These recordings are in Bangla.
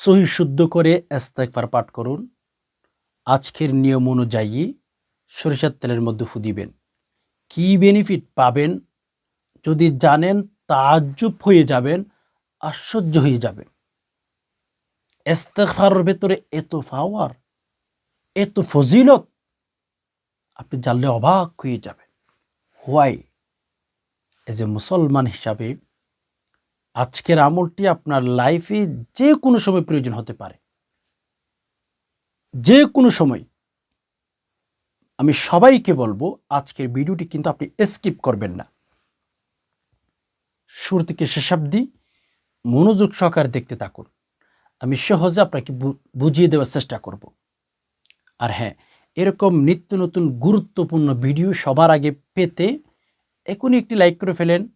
সহি শুদ্ধ করে এস্তেকবার পাঠ করুন। আজকের নিয়ম অনুযায়ী সরিষার তেলের মধ্যে ফু দিবেন। কি বেনিফিট পাবেন? যদি জানেন তাজ্জুব হয়ে যাবেন, আশ্চর্য হয়ে যাবেন। এস্তেকফারের ভেতরে এত পাওয়ার এত ফজিলত, আপনি জানলে অবাক হয়ে যাবেন। হোয়াই এজ এ মুসলমান হিসাবে আজকের আমলটি আপনার লাইফে যে কোনো সময় প্রয়োজন হতে পারে। যে কোনো সময়। আমি সবাইকে বলব, আজকের ভিডিওটি কিন্তু আপনি স্কিপ করবেন না। শুরু থেকে শেষাব্দি মনোযোগ সহকারে দেখতে থাকুন। আমি সহজে আপনাকে বুঝিয়ে দেওয়ার চেষ্টা করব। আর হ্যাঁ এরকম নিত্য নতুন গুরুত্বপূর্ণ ভিডিও সবার আগে পেতে এখনই একটি লাইক করে ফেলেন।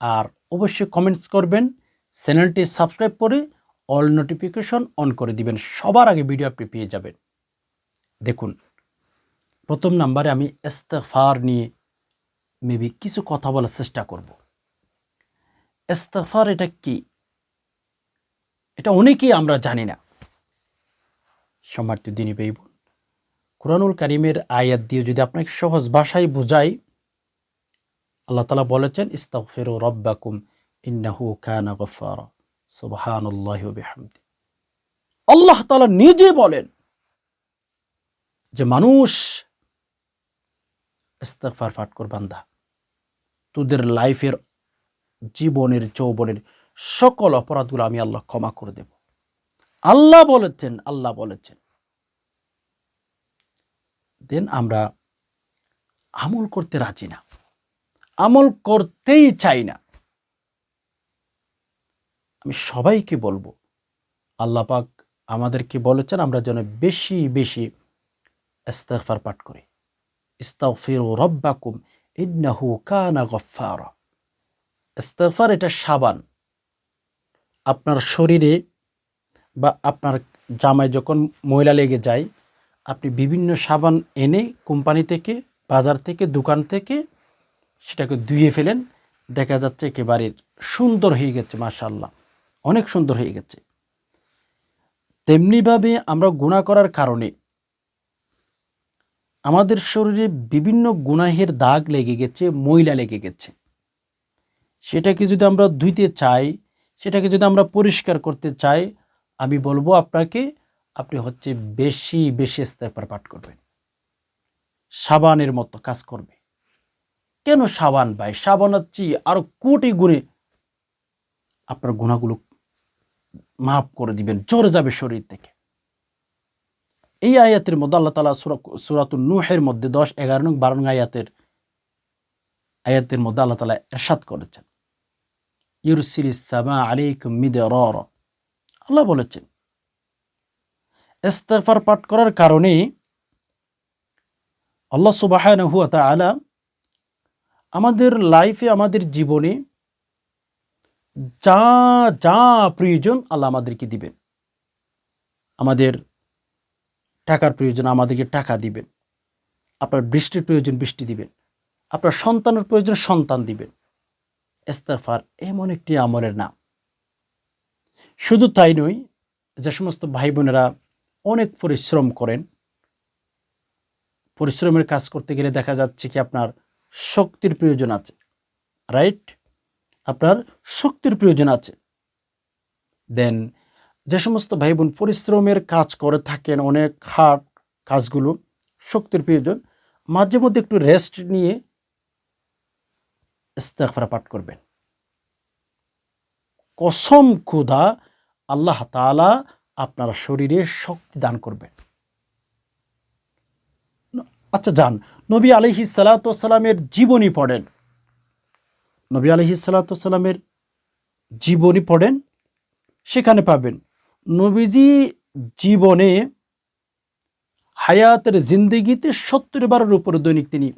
আর অবশ্যই কমেন্টস করবেন চ্যানেলটি সাবস্ক্রাইব করে অল নোটিফিকেশন অন করে দিবেন, সবার আগে ভিডিও আপনি পেয়ে যাবেন। দেখুন, প্রথম নাম্বারে আমি ইস্তেগফার নিয়ে মেবি কিছু কথা বলার চেষ্টা করব। ইস্তেগফার এটা কি? এটা অনেকেই আমরা জানি না। সম্মানিত দিনী বেইব কোরআনুল কারিমের আয়াত দিয়ে যদি আপনাকে সহজ ভাষায় বোঝাই আল্লাহ তালা বলেছেন, ইস্তাগফিরু রব্বাকুম ইন্নাহু কানা গফফারা। সুবহানাল্লাহি ওয়া বিহামদি। আল্লাহ তাআলা নিজে বলেন যে, মানুষ, ইস্তেগফার পাঠ কর বান্দা। তোদের লাইফের জীবনের, যৌবনের সকল অপরাধগুলো আমি আল্লাহ ক্ষমা করে দেব। আল্লাহ বলেছেন আল্লাহ বলেছেন। দেন আমরা আমল করতে রাজি না। আমল করতেই চাই না। আমি সবাইকে বলব, আল্লাহ পাক আমাদেরকে বলেছেন আমরা যেন বেশি বেশি ইস্তেগফার পাঠ করি। ইস্তাগফিরু রব্বাকুম ইন্নাহু কানা গফফারা। ইস্তেগফার এটা সাবান। আপনার শরীরে বা আপনার জামায় যখন ময়লা লেগে যায়, আপনি বিভিন্ন সাবান এনে কোম্পানি থেকে, বাজার থেকে, দোকান থেকে সেটাকে ধুয়ে ফেলেন। দেখা যাচ্ছে একেবারে সুন্দর হয়ে গেছে মাশাল্লাহ অনেক সুন্দর হয়ে গেছে। তেমনিভাবে আমরা গুণা করার কারণে আমাদের শরীরে বিভিন্ন গুনাহের দাগ লেগে গেছে, ময়লা লেগে গেছে। সেটাকে যদি আমরা ধুইতে চাই, সেটাকে যদি আমরা পরিষ্কার করতে চাই, আমি বলব আপনাকে, আপনি হচ্ছে বেশি বেশি ইস্তেগফার পাঠ করবেন। সাবানের মতো কাজ করবে। কেন সাবান ভাই সাবান হচ্ছে আরও কোটি গুণে আপনার গুণাগুলো মাফ করে দিবেন জোরে যাবে শরীর থেকে। এই আয়াতের মধ্যে আল্লাহ তালা সুরাতুল নুহের মধ্যে দশ, এগারো নং, বারো নং আয়াতের আয়াতের মধ্যে আল্লাহ তালা এরশাদ করেছেন। ইউরসিল ইসামা আলাইকুম মিদর আল্লাহ বলেছেন, ইস্তেগফার পাঠ করার কারণে আল্লাহ সুবাহান হুয়া তাআলা আমাদের লাইফে আমাদের জীবনে যা যা প্রয়োজন আল্লাহ আমাদেরকে দিবেন। আমাদের টাকার প্রয়োজন, আমাদেরকে টাকা দিবেন। আপনার বৃষ্টির প্রয়োজন, বৃষ্টি দিবেন। আপনার সন্তানের প্রয়োজন, সন্তান দিবেন। ইস্তেগফার এমন একটি আমলের নাম। শুধু তাই নয়, যে সমস্ত ভাই বোনেরা অনেক পরিশ্রম করেন। পরিশ্রমের কাজ করতে গেলে দেখা যাচ্ছে কি আপনার শক্তির প্রয়োজন আছে রাইট আপনার শক্তির প্রয়োজন আছে। দেন যে সমস্ত ভাই বোন পরিশ্রমের কাজ করে থাকেন, অনেক হার্ড কাজগুলো, শক্তির প্রয়োজন, মাঝে মধ্যে একটু রেস্ট নিয়ে ইস্তেগফার পাঠ করবেন। কসম খুদা, আল্লাহ তাআলা আপনার শরীরে শক্তি দান করবেন। আচ্ছা যান। নবী আলহি সালাতামের জীবনী পড়েন। নবী আলহি সালাতামের জীবনী পড়েন, সেখানে পাবেন, নবীজি জীবনে হায়াতের জিন্দিগিতে সত্তর বারের উপরে দৈনিক তিনি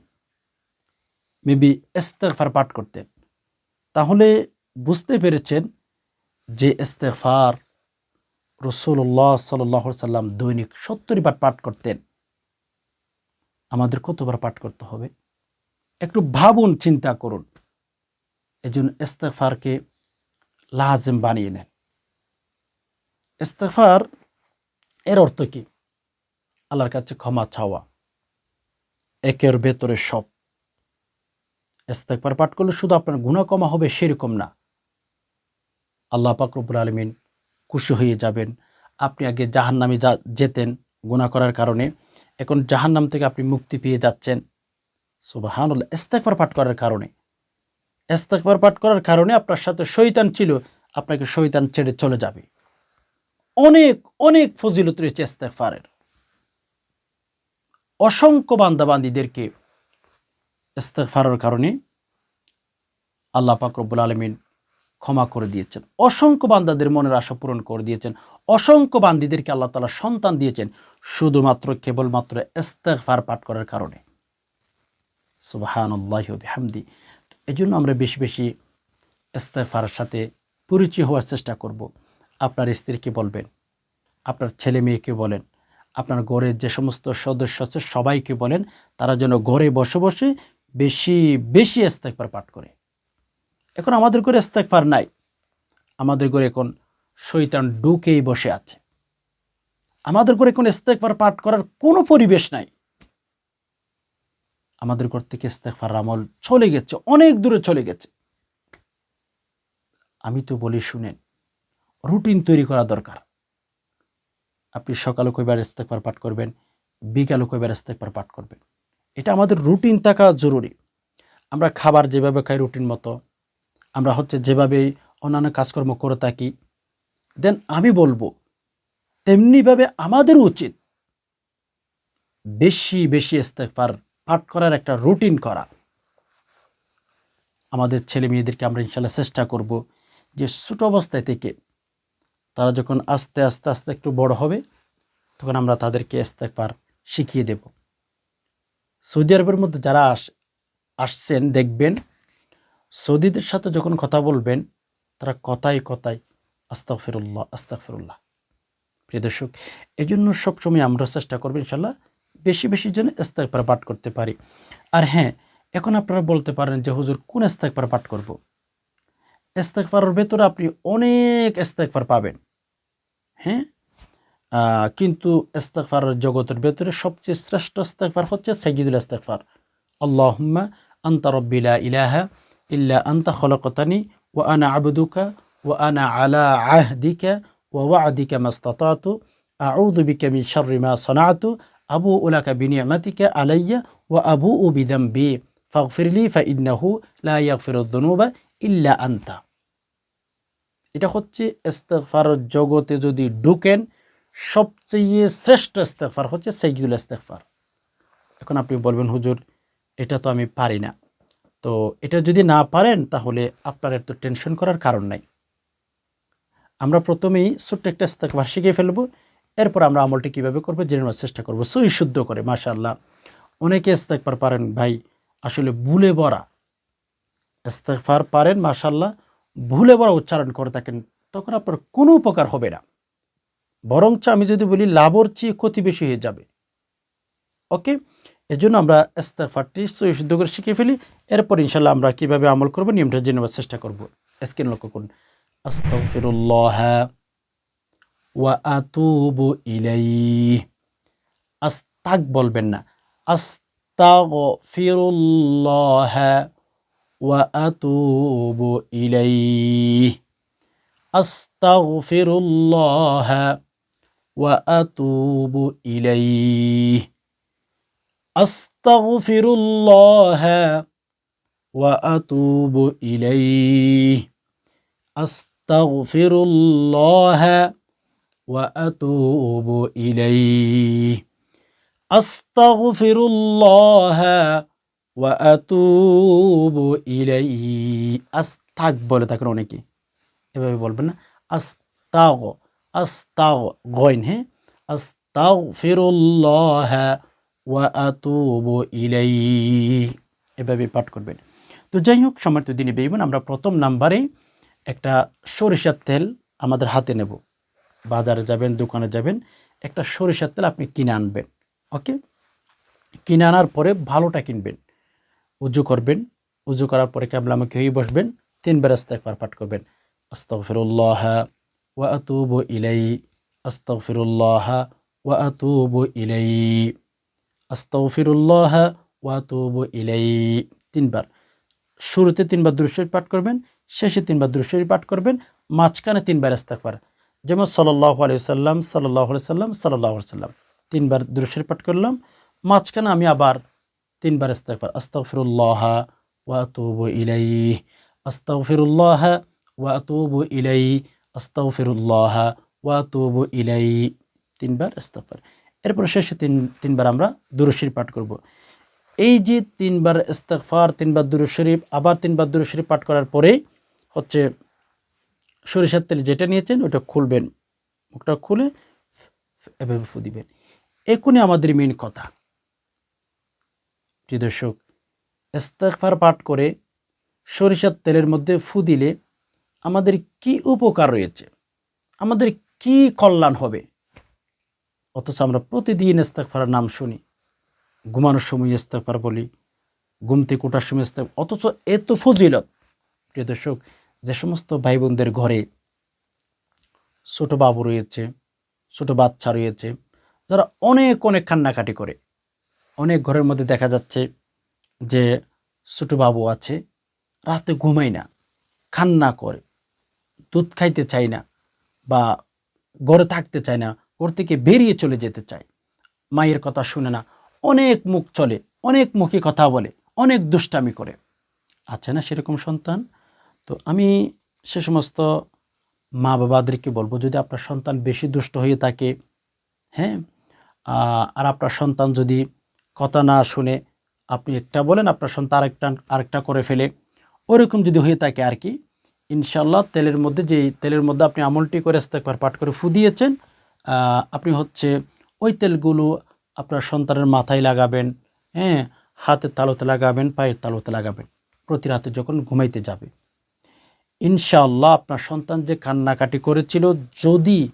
মেবি ইস্তেগফার পাঠ করতেন। তাহলে বুঝতে পেরেছেন যে ইস্তেগফার রসুল্লাহ সাল্লাহ সাল্লাম দৈনিক সত্তর বার পাঠ করতেন। আমাদের কতবার পাঠ করতে হবে? একটু ভাবুন, চিন্তা করুন। এই জন্য ইস্তেফারকে লাজেম বানিয়ে নেন। ইস্তেকফার এর অর্থ কি? আল্লাহর কাছে ক্ষমা চাওয়া। একের ভেতরে সব। ইস্তেকবার পাঠ করলে শুধু আপনার গুণা কমা হবে সেরকম না। আল্লাহ পাকরবুল আলমিন খুশি হয়ে যাবেন। আপনি আগে জাহান নামে যা, যেতেন গুণা করার কারণে। এখন জাহান নাম থেকে আপনি মুক্তি পেয়ে যাচ্ছেন। সুবাহানুল্লাহ ইস্তেকবার পাঠ করার কারণে। ইস্তেকবার পাঠ করার কারণে আপনার সাথে শৈতান ছিল, আপনাকে শৈতান ছেড়ে চলে যাবে। অনেক অনেক ফজিলত রয়েছে ইস্তেকফারের অসংখ্য বান্দাবান্দিদেরকে ইস্তেকফারের কারণে আল্লাহ পাক আলমিন ক্ষমা করে দিয়েছেন। অসংখ্য বান্দাদের মনের আশা পূরণ করে দিয়েছেন। অসংখ্য বান্দিদেরকে আল্লাহ তালা সন্তান দিয়েছেন, শুধুমাত্র, কেবলমাত্র ইস্তেকফার পাঠ করার কারণে। সুবাহানুল্লাহ হামদি এই জন্য আমরা বেশি বেশি ইস্তেকফারের সাথে পরিচয় হওয়ার চেষ্টা করব। আপনার স্ত্রীকে বলবেন, আপনার ছেলে মেয়েকে বলেন, আপনার ঘরের যে সমস্ত সদস্য আছে সবাইকে বলেন, তারা যেন ঘরে বসে বসে বেশি বেশি ইস্তেকবার পাঠ করে। এখন আমাদের ঘরে ইস্তেকবার নাই। আমাদের করে এখন শৈতান ডুকেই বসে আছে। আমাদের করে এখন ইস্তেকবার পাঠ করার কোনো পরিবেশ নাই। আমাদের ঘর থেকে ইস্তেকবার আমল চলে গেছে, অনেক দূরে চলে গেছে। আমি তো বলি শুনেন, রুটিন তৈরি করা দরকার। আপনি সকালে কয়বার ইস্তেকবার পাঠ করবেন, বিকালে কয়বার ইস্তেকবার পাঠ করবেন। এটা আমাদের রুটিন থাকা জরুরি। আমরা খাবার যেভাবে খাই রুটিন মতো আমরা হচ্ছে যেভাবে অন্যান্য কাজকর্ম করে থাকি দেন আমি বলব তেমনিভাবে আমাদের উচিত বেশি বেশি ইস্তেকবার পাঠ করার একটা রুটিন করা। আমাদের ছেলে মেয়েদেরকে আমরা ইনশাল্লাহ চেষ্টা করব যে ছোট অবস্থায় থেকে তারা যখন আস্তে আস্তে আস্তে একটু বড় হবে, তখন আমরা তাদেরকে ইস্তেকবার শিখিয়ে দেব। সৌদি আরবের মধ্যে যারা আস, আসছেন, দেখবেন সৌদিদের সাথে যখন কথা বলবেন, তারা কথায় কথায় আস্তাক ফিরুল্লাহ আস্তাক ফিরুল্লাহ প্রিয় দর্শক এই জন্য সবসময় আমরা চেষ্টা করব ইনশাল্লাহ বেশি বেশি যেন ইস্তেকবার পাঠ করতে পারি। আর হ্যাঁ এখন আপনারা বলতে পারেন যে, হুজুর, কোন ইস্তেকবার পাঠ করব? ইস্তেকবারের ভেতরে আপনি অনেক ইস্তেকবার পাবেন। হ্যাঁ? কিন্তু ইস্তেকবার জগতের ভেতরে সবচেয়ে শ্রেষ্ঠ ইস্তেকবার হচ্ছে সাইয়দুল ইস্তেকবার আল্লাহুম্মা আনতা রব্বিলা ইলাহা ইল্লা আনতা খলকতানি ওয়া আনা আবদুকা ওয়া আনা আলা আহদিকা ওয়া ওয়াদিকা মাস্তাতাতু আউযু বিকা মিন শাররি মা সানাতু আবু উলাকা বিনিয়ামাতিকা আলাইয়া ওয়া আবু উ বিদাম্বি ফাগফিরলি ফা ইন্নাহু লা ইয়াগফিরুদ দুনুবা ইল্লা আনতা এটা হচ্ছে ইস্তেগফার জগতে যদি ঢুকেন, সবচেয়ে শ্রেষ্ঠ ইস্তেগফার হচ্ছে সাইয়্যিদুল ইস্তেগফার। এখন আপনি বলবেন, হুজুর, এটা তো আমি পারি না। তো এটা যদি না পারেন, তাহলে আপনার এত টেনশন করার কারণ নাই। আমরা প্রথমেই ছোট্ট একটা ইস্তেগফার শিখে ফেলব। এরপর আমরা আমলটি কীভাবে করব জেনে নেওয়ার চেষ্টা করব। সই শুদ্ধ করে, মাশাআল্লাহ। অনেকে ইস্তেগফার পারেন, ভাই, আসলে ভুলে বরা ইস্তেগফার পারেন, মাশাআল্লাহ, ভুলে বড় উচ্চারণ করে থাকেন, তখন আপনার কোনো উপকার হবে না। বরঞ্চ আমি যদি বলি, লাভর চেয়ে ক্ষতি বেশি হয়ে যাবে। ওকে? এজন্য আমরা ইস্তেফারটি শুদ্ধ করে শিখে ফেলি। এরপর ইনশাল্লাহ আমরা কীভাবে আমল করব নিয়মটা জেনে নেওয়ার চেষ্টা করব। স্ক্রিন লক্ষ্য করুন। আস্তফিরুল্লাহ ওয়া আতুবু ইলাই আস্তাক বলবেন না। আস্তাগ ফিরুল্লাহ ওয়া আতুবু ইলাই আস্তাগফিরুল্লাহ ওয়া আতুবু ইলাই আস্তাগফিরুল্লাহ واتوب اليه استغفر الله واتوب اليه استغفر الله ওয়া আতুবু ইলাইহি আস্তাক বলে থাকেন অনেকে এভাবে বলবেন না আস্তাগ আস্তাগ গইন হ্যাঁ আস্তাগ ফিরুল্লাহ ওয়া আতুবু ইলাইহি এভাবে পাঠ করবেন তো যাই হোক সমর্থ দিনে বেইবেন আমরা প্রথম নাম্বারে একটা সরিষার তেল আমাদের হাতে নেব। বাজারে যাবেন, দোকানে যাবেন, একটা সরিষার তেল আপনি কিনে আনবেন, ওকে? কিনে আনার পরে ভালোটা কিনবেন, উজু করবেন, উজু করার পরে আমাকে হয়ে বসবেন তিনবার একবার পাঠ করবেন। আস্তফিরুল্লাহ ওয়া আতুবু ইলাই আস্তাগফিরুল্লাহ ওয়া আতুবু ইলাইহি, আস্তাগফিরুল্লাহ ওয়া আতুবু ইলাই তিনবার। শুরুতে তিনবার দুরুশরীফ পাঠ করবেন, শেষে তিনবার দুরুশরীফ পাঠ করবেন, মাঝখানে তিনবার ইস্তেগফার। যেমন সাল্লাম সাল্লাল্লাহু আলাইহি সাল্লাম আলাইহি সাল্লাম তিনবার দুরুশরীফ পাঠ করলাম, মাঝখানে আমি আবার তিনবার আস্তাগফিরুল্লাহ ওয়া আতুবু ইলাইহি। আস্তাগফিরুল্লাহ ওয়া আতুবু ইলাইহি। আস্তাগফিরুল্লাহ ওয়া আতুবু ইলাইহি। তিনবার ইস্তেগফার। এরপর শেষে তিন, তিনবার আমরা দুরুশরীফ পাঠ করব। এই যে তিনবার ইস্তেগফার, তিনবার দুরুদ শরীফ, আবার তিনবার দুরুদ শরীফ পাঠ করার পরে হচ্ছে সরিষার তেল যেটা নিয়েছেন ওটা খুলবেন, মুখটা খুলে এভাবে ফু দিবেন। এখনই আমাদের মেন কথা। প্রিয় দর্শক, ইস্তেগফার পাঠ করে সরিষার তেলের মধ্যে ফু দিলে আমাদের কি উপকার রয়েছে? আমাদের কি কল্যাণ হবে? অথচ আমরা প্রতিদিন ইস্তেগফারের নাম শুনি। ঘুমানোর সময় ইস্তেগফার বলি, ঘুম থেকে ওঠার সময় ইস্তেগফার, অথচ এত ফজিলত। প্রিয় দর্শক, যে সমস্ত ভাই বোনদের ঘরে ছোট বাবু রয়েছে, ছোট বাচ্চা রয়েছে, যারা অনেক অনেক কান্নাকাটি করে। অনেক ঘরের মধ্যে দেখা যাচ্ছে যে ছোট বাবু আছে, রাতে ঘুমায় না, কান্না করে, দুধ খাইতে চায় না বা ঘরে থাকতে চায় না, ঘর থেকে বেরিয়ে চলে যেতে চায়। মায়ের কথা শুনে না অনেক মুখ চলে, অনেক মুখে কথা বলে, অনেক দুষ্টামি করে। আছে না, সেরকম সন্তান? তো আমি সে সমস্ত মা বাবাদেরকে বলব, যদি আপনার সন্তান বেশি দুষ্ট হয়ে থাকে হ্যাঁ আর আপনার সন্তান যদি কথা না শুনে আপনি একটা বলেন, আপনার সন্তান আরেকটা আরেকটা করে ফেলে, ওরকম যদি হয়ে থাকে আর কি ইনশাল্লাহ তেলের মধ্যে যে তেলের মধ্যে আপনি আমলটি করে ইস্তেগফার পাঠ করে ফু দিয়েছেন আপনি হচ্ছে ওই তেলগুলো আপনার সন্তানের মাথায় লাগাবেন হ্যাঁ হাতের তালুতে লাগাবেন, পায়ের তালুতে লাগাবেন। প্রতি রাতে যখন ঘুমাইতে যাবে। ইনশাআল্লাহ আপনার সন্তান যে কান্নাকাটি করেছিল, যদি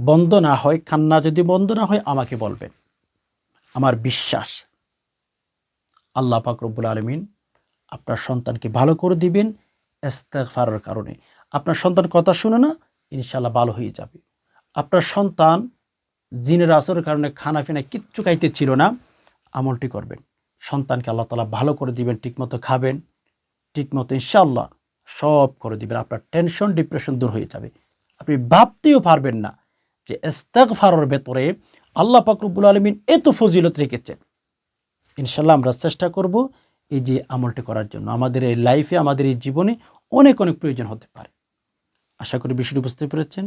বন্ধ না হয়, কান্না যদি বন্ধ না হয়, আমাকে বলবেন। আমার বিশ্বাস। আল্লাহ পাক রব্বুল আলমিন আপনার সন্তানকে ভালো করে দিবেন ইস্তেগফারের কারণে। আপনার সন্তান কথা শুনে না, ইনশাআল্লাহ ভালো হয়ে যাবে। আপনার সন্তান জিনের আসরের কারণে খানা ফিনা কিচ্ছু খাইতে ছিল না, আমলটি করবেন। সন্তানকে আল্লাহ তালা ভালো করে দিবেন, ঠিকমতো খাবেন। ঠিকমতো ইনশাল্লাহ সব করে দিবেন। আপনার টেনশন ডিপ্রেশন দূর হয়ে যাবে। আপনি ভাবতেও পারবেন না যে ইস্তেগফারের ভেতরে আল্লাহ পাকরুবুল আলমিন এত ফজিলত রেখেছেন। ইনশাল্লাহ আমরা চেষ্টা করব এই যে আমলটি করার জন্য। আমাদের এই লাইফে আমাদের এই জীবনে অনেক অনেক প্রয়োজন হতে পারে। আশা করি বিষয়টি বুঝতে পেরেছেন।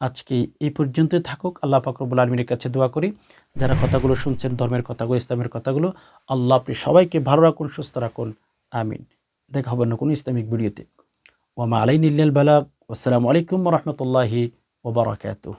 আজকে এই পর্যন্তই থাকুক। আল্লাহ পাকরবুল আলমীর কাছে দোয়া করি, যারা কথাগুলো শুনছেন, ধর্মের কথাগুলো, ইসলামের কথাগুলো, আল্লাহ আপনি সবাইকে ভালো রাখুন, সুস্থ রাখুন। আমিন। দেখা হবে না কোনো ইসলামিক ভিডিওতে। ওমা আলাই নিল্লাল বালাক আসসালামু আলাইকুম রহমতুল্লাহি ওবরাকাতুহ